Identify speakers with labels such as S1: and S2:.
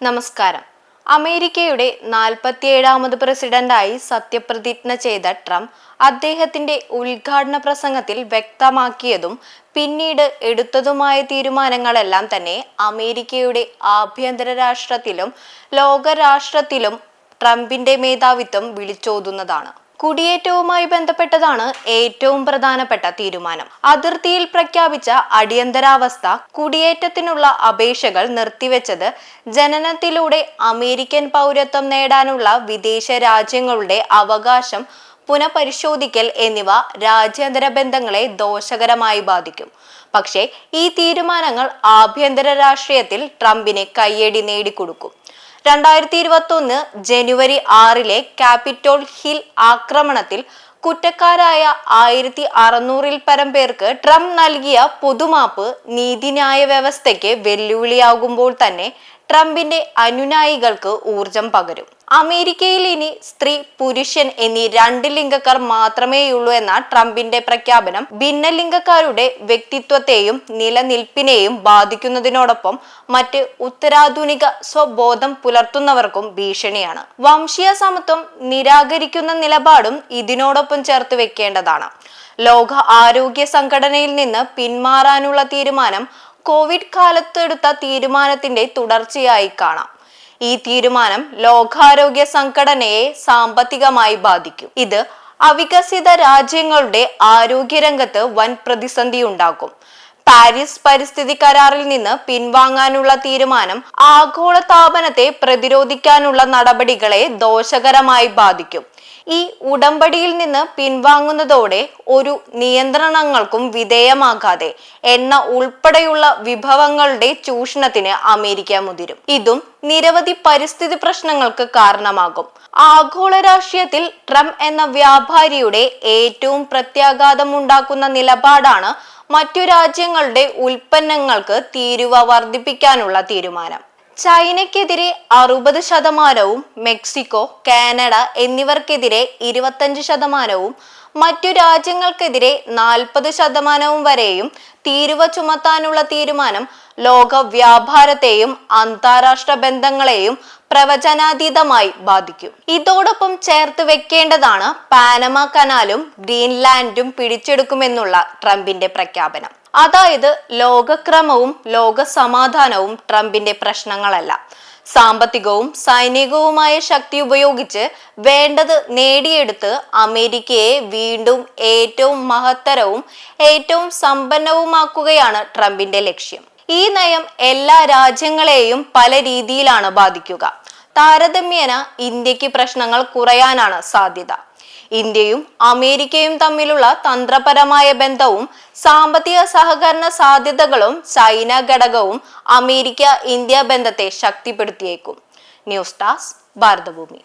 S1: നമസ്കാരം. അമേരിക്കയുടെ നാൽപ്പത്തിയേഴാമത് പ്രസിഡന്റായി സത്യപ്രതിജ്ഞ ചെയ്ത ട്രംപ് അദ്ദേഹത്തിന്റെ ഉദ്ഘാടന പ്രസംഗത്തിൽ വ്യക്തമാക്കിയതും പിന്നീട് എടുത്തതുമായ തീരുമാനങ്ങളെല്ലാം തന്നെ അമേരിക്കയുടെ ആഭ്യന്തര രാഷ്ട്രത്തിലും ലോകരാഷ്ട്രത്തിലും ട്രംപിന്റെ മേധാവിത്വം വിളിച്ചോതുന്നതാണ്. കുടിയേറ്റവുമായി ബന്ധപ്പെട്ടതാണ് ഏറ്റവും പ്രധാനപ്പെട്ട തീരുമാനം. അതിർത്തിയിൽ പ്രഖ്യാപിച്ച അടിയന്തരാവസ്ഥ കുടിയേറ്റത്തിനുള്ള അപേക്ഷകൾ നിർത്തിവെച്ചത് ജനനത്തിലൂടെ അമേരിക്കൻ പൗരത്വം നേടാനുള്ള വിദേശ രാജ്യങ്ങളുടെ അവകാശം പുനഃപരിശോധിക്കൽ എന്നിവ രാജ്യാന്തര ബന്ധങ്ങളെ ദോഷകരമായി ബാധിക്കും. പക്ഷേ ഈ തീരുമാനങ്ങൾ ആഭ്യന്തര രാഷ്ട്രീയത്തിൽ ട്രംപിന് കയ്യടി നേടിക്കൊടുക്കും. രണ്ടായിരത്തി ഇരുപത്തി ഒന്ന് ജനുവരി ആറിലെ ക്യാപിറ്റോൾ ഹിൽ ആക്രമണത്തിൽ കുറ്റക്കാരായ ആയിരത്തി അറുന്നൂറിൽ പരം പേർക്ക് ട്രംപ് നൽകിയ പൊതുമാപ്പ് നീതിന്യായ വ്യവസ്ഥയ്ക്ക് വെല്ലുവിളിയാകുമ്പോൾ തന്നെ ട്രംപിന്റെ അനുനായികൾക്ക് ഊർജം പകരും. അമേരിക്കയിൽ ഇനി സ്ത്രീ പുരുഷൻ എന്നീ രണ്ട് ലിംഗക്കാർ മാത്രമേയുള്ളൂ എന്ന ട്രംപിന്റെ പ്രഖ്യാപനം ഭിന്നലിംഗക്കാരുടെ വ്യക്തിത്വത്തെയും നിലനിൽപ്പിനെയും ബാധിക്കുന്നതിനോടൊപ്പം മറ്റ് ഉത്തരാധുനിക സ്വബോധം പുലർത്തുന്നവർക്കും ഭീഷണിയാണ്. വംശീയ സമത്വം നിരാകരിക്കുന്ന നിലപാടും ഇതിനോടൊപ്പം ചേർത്ത് വെക്കേണ്ടതാണ്. ലോക ആരോഗ്യ സംഘടനയിൽ നിന്ന് പിന്മാറാനുള്ള തീരുമാനം കോവിഡ് കാലത്തെടുത്ത തീരുമാനത്തിന്റെ തുടർച്ചയായി കാണാം. ഈ തീരുമാനം ലോകാരോഗ്യ സംഘടനയെ സാമ്പത്തികമായി ബാധിക്കും. ഇത് അവികസിത രാജ്യങ്ങളുടെ ആരോഗ്യരംഗത്ത് വൻ പ്രതിസന്ധി ഉണ്ടാക്കും പാരീസ് പരിസ്ഥിതി കരാറിൽ നിന്ന് പിൻവാങ്ങാനുള്ള തീരുമാനം ആഗോള താപനത്തെ പ്രതിരോധിക്കാനുള്ള നടപടികളെ ദോഷകരമായി ബാധിക്കും. ഈ ഉടമ്പടിയിൽ നിന്ന് പിൻവാങ്ങുന്നതോടെ ഒരു നിയന്ത്രണങ്ങൾക്കും വിധേയമാകാതെ എണ്ണ ഉൾപ്പെടെയുള്ള വിഭവങ്ങളുടെ ചൂഷണത്തിന് അമേരിക്ക മുതിരും. ഇതും നിരവധി പരിസ്ഥിതി പ്രശ്നങ്ങൾക്ക് കാരണമാകും. ആഗോള രാഷ്ട്രീയത്തിൽ ട്രംപ് എന്ന വ്യാപാരിയുടെ ഏറ്റവും പ്രത്യാഘാതമുണ്ടാക്കുന്ന നിലപാടാണ് മറ്റു രാജ്യങ്ങളുടെ ഉൽപ്പന്നങ്ങൾക്ക് തീരുവ വർദ്ധിപ്പിക്കാനുള്ള തീരുമാനം. ചൈനയ്ക്കെതിരെ അറുപത് ശതമാനവും മെക്സിക്കോ കാനഡ എന്നിവർക്കെതിരെ ഇരുപത്തഞ്ച് ശതമാനവും മറ്റു രാജ്യങ്ങൾക്കെതിരെ നാൽപ്പത് ശതമാനവും വരെയും തീരുവ ചുമത്താനുള്ള തീരുമാനം ലോക വ്യാപാരത്തെയും അന്താരാഷ്ട്ര ബന്ധങ്ങളെയും പ്രവചനാതീതമായി ബാധിക്കും. ഇതോടൊപ്പം ചേർത്ത് വെക്കേണ്ടതാണ് പാനമ കനാലും ഗ്രീൻലാൻഡും പിടിച്ചെടുക്കുമെന്നുള്ള ട്രംപിന്റെ പ്രഖ്യാപനം. അതായത് ലോകക്രമവും ലോക സമാധാനവും ട്രംപിന്റെ പ്രശ്നങ്ങളല്ല. സാമ്പത്തികവും സൈനികവുമായ ശക്തി ഉപയോഗിച്ച് വേണ്ടത് നേടിയെടുത്ത് അമേരിക്കയെ വീണ്ടും ഏറ്റവും മഹത്തരവും ഏറ്റവും സമ്പന്നവുമാക്കുകയാണ് ട്രംപിന്റെ ലക്ഷ്യം. ഈ നയം എല്ലാ രാജ്യങ്ങളെയും പല രീതിയിലാണ് ബാധിക്കുക. താരതമ്യേന ഇന്ത്യയ്ക്ക് പ്രശ്നങ്ങൾ കുറയാനാണ് സാധ്യത. ഇന്ത്യയും അമേരിക്കയും തമ്മിലുള്ള തന്ത്രപരമായ ബന്ധവും സാമ്പത്തിക സഹകരണ സാധ്യതകളും ചൈന ഘടകവും അമേരിക്ക ഇന്ത്യ ബന്ധത്തെ ശക്തിപ്പെടുത്തിയേക്കും. ന്യൂസ് ടാസ് ഭാരതഭൂമി.